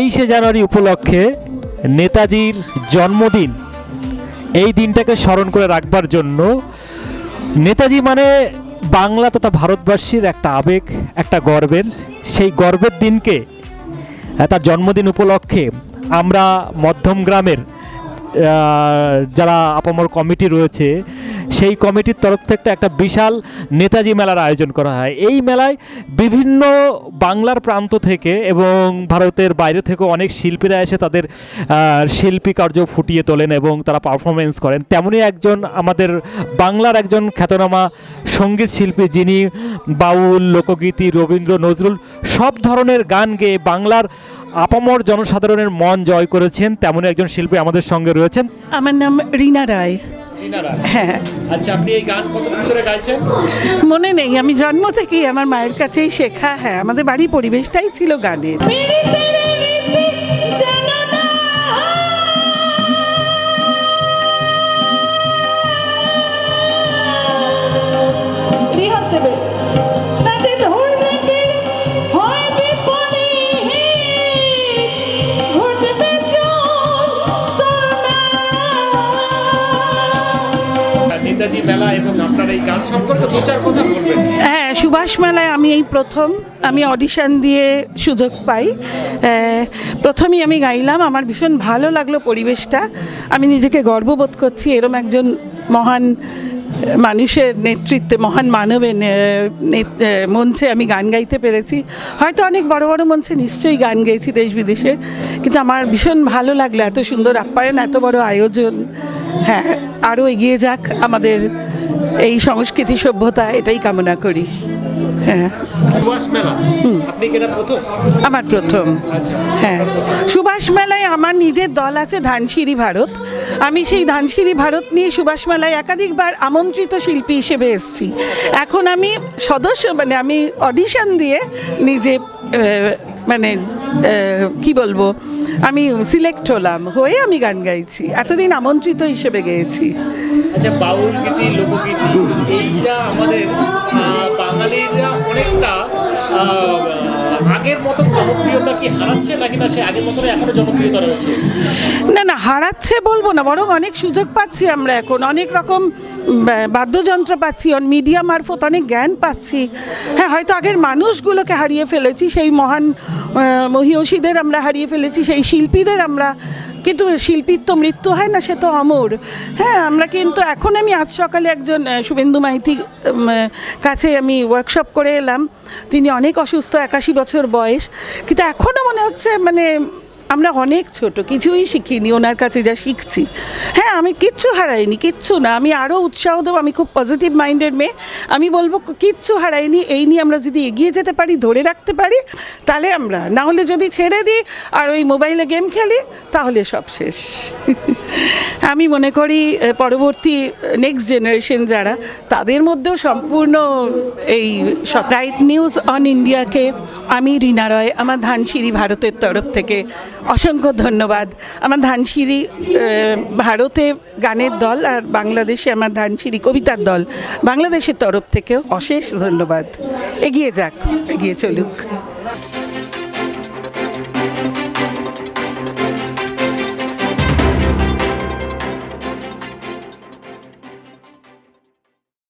তেইশে জানুয়ারি উপলক্ষে নেতাজির জন্মদিন। এই দিনটাকে স্মরণ করে রাখবার জন্য নেতাজি মানে বাংলা তথা ভারতবাসীর একটা আবেগ, একটা গর্বের। সেই গর্বের দিনকে তার জন্মদিন উপলক্ষে আমরা মধ্যম গ্রামের যারা আপামর কমিটি রয়েছে সেই কমিটির তরফ থেকে একটা বিশাল নেতাজি মেলার আয়োজন করা হয়। এই মেলায় বিভিন্ন বাংলার প্রান্ত থেকে এবং ভারতের বাইরে থেকেও অনেক শিল্পীরা এসে তাদের শিল্পী কার্য ফুটিয়ে তোলেন এবং তারা পারফরমেন্স করেন। তেমনই একজন আমাদের বাংলার একজন খ্যাতনামা সংগীত শিল্পী যিনি বাউল, লোকগীতি, রবীন্দ্র, নজরুল সব ধরনের গান গেয়ে বাংলার আপামর জনসাধারণের মন জয় করেছেন। তেমনই একজন শিল্পী আমাদের সঙ্গে রয়েছেন। আমার নাম রিনা রায়। হ্যাঁ আচ্ছা আপনি এই গান মনে নেই, আমি জন্ম থেকেই আমার মায়ের কাছেই শেখা হ্যাঁ আমাদের বাড়ি পরিবেশটাই ছিল গানের। নেতাজি মেলা এবং আপনার এই সম্পর্কে দু চার কথা বলবেন। হ্যাঁ সুভাষ মেলায় আমি এই প্রথম, আমি অডিশন দিয়ে সুযোগ পাই। প্রথমেই আমি গাইলাম, আমার ভীষণ ভালো লাগল পরিবেশটা। আমি নিজেকে গর্ববোধ করছি, এরম একজন মহান মানুষের নেতৃত্বে, মহান মানবের মঞ্চে আমি গান গাইতে পেরেছি। হয়তো অনেক বড় বড় মঞ্চে নিশ্চয়ই গান গেয়েছি দেশ বিদেশে, কিন্তু আমার ভীষণ ভালো লাগল, এত সুন্দর আপ্যায়ন, এত বড় আয়োজন। হ্যাঁ আরও এগিয়ে যাক আমাদের এই সংস্কৃতি সভ্যতা এটাই কামনা করি। হ্যাঁ। আমার প্রথম। আচ্ছা। হ্যাঁ। সুভাষ মেলায় আমার নিজের দল আছে ধানসিঁড়ি ভারত। আমি সেই ধানসিঁড়ি ভারত নিয়ে সুভাষ মেলায় একাধিকবার আমন্ত্রিত শিল্পী হিসেবে এসেছি। এখন আমি সদস্য মানে আমি অডিশন দিয়ে নিজে মানে কি বলব? আমি সিলেক্ট হলাম, হয়ে আমি গান গাইছি। এতদিন আমন্ত্রিত হিসেবে গেয়েছি। আচ্ছা বাউল গীতি লোকগীতি, এইটা আমাদের বাঙালির অনেকটা আগের মতন জনপ্রিয়তা কি হারাচ্ছে নাকি না সে আগের মতন এখনও জনপ্রিয়তা রয়েছে? না না, হারাচ্ছে বলব না, বরং অনেক সুযোগ পাচ্ছি আমরা এখন। অনেক রকম বাদ্যযন্ত্র পাচ্ছি মিডিয়া মারফত অনেক জ্ঞান পাচ্ছি। হ্যাঁ হয়তো আগের মানুষগুলোকে হারিয়ে ফেলেছি, সেই মহান মহিষীদের আমরা হারিয়ে ফেলেছি, সেই শিল্পীদের আমরা কিন্তু শিল্পীর তো মৃত্যু হয় না, সে তো অমর। হ্যাঁ আমরা কিন্তু এখন আমি আজ সকালে একজন শুভেন্দু মাইতি কাছে আমি ওয়ার্কশপ করে এলাম। তিনি অনেক অসুস্থ, একাশি বছর বয়স। কিন্তু এখনও মনে হচ্ছে মানে আমরা অনেক ছোট, কিছুই শিখিনি, ওনার কাছে যা শিখছি। হ্যাঁ আমি কিচ্ছু হারাইনি, কিচ্ছু না, আমি আরও উৎসাহ দেবো, আমি খুব পজিটিভ মাইন্ডের মেয়ে। আমি বলব, কিচ্ছু হারাইনি, এই নিয়ে আমরা যদি এগিয়ে যেতে পারি, ধরে রাখতে পারি, তাহলে আমরা, না হলে যদি ছেড়ে দিই আর ওই মোবাইলে গেম খেলি, তাহলে সব শেষ। আমি মনে করি পরবর্তী নেক্সট জেনারেশন যারা, তাদের মধ্যেও সম্পূর্ণ এই রাইট নিউজ অন ইন্ডিয়াকে আমি, রিনা রয়, আমার ধানসিঁড়ি ভারতের তরফ থেকে অসংখ্য ধন্যবাদ। আমার ধানসিঁড়ি ভারতে গানের দল আর বাংলাদেশে আমার ধানসিঁড়ি কবিতার দল। বাংলাদেশের তরফ থেকেও অশেষ ধন্যবাদ। এগিয়ে যাক, এগিয়ে চলুক।